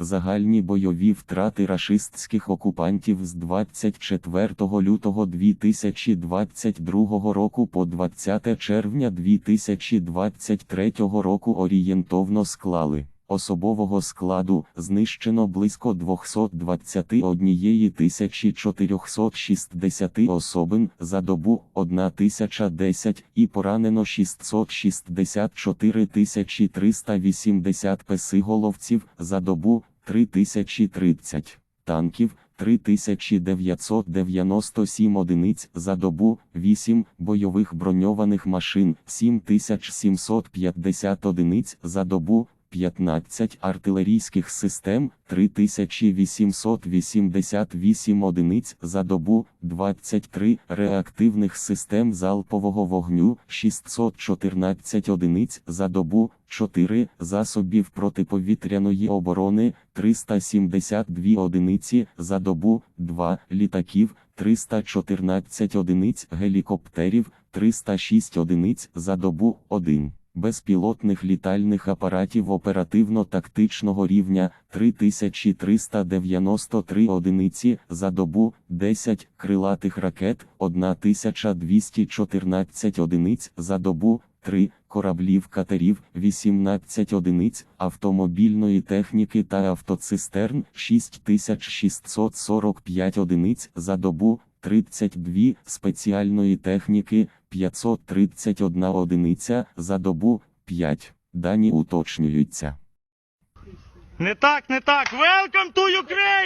Загальні бойові втрати рашистських окупантів з 24 лютого 2022 року по 20 червня 2023 року орієнтовно склали. Особового складу знищено близько 221 460 особин за добу 1010 і поранено 664 380 песиголовців за добу 3030 танків. 3997 одиниць за добу, 8 бойових броньованих машин, 7750 одиниць за добу, 15 артилерійських систем, 3888 одиниць за добу, 23 реактивних систем залпового вогню, 614 одиниць за добу, 4 засобів протиповітряної оборони, 372 одиниці за добу, 2 літаків, 314 одиниць гелікоптерів, 306 одиниць за добу, 1 безпілотних літальних апаратів оперативно-тактичного рівня 3393 одиниці за добу, 10 крилатих ракет, 1214 одиниць за добу, 3 кораблів катерів, 18 одиниць автомобільної техніки та автоцистерн, 6645 одиниць за добу, 32 спеціальної техніки, 531 одиниця за добу, 5. Дані уточнюються. Не так, не так. Welcome to Ukraine!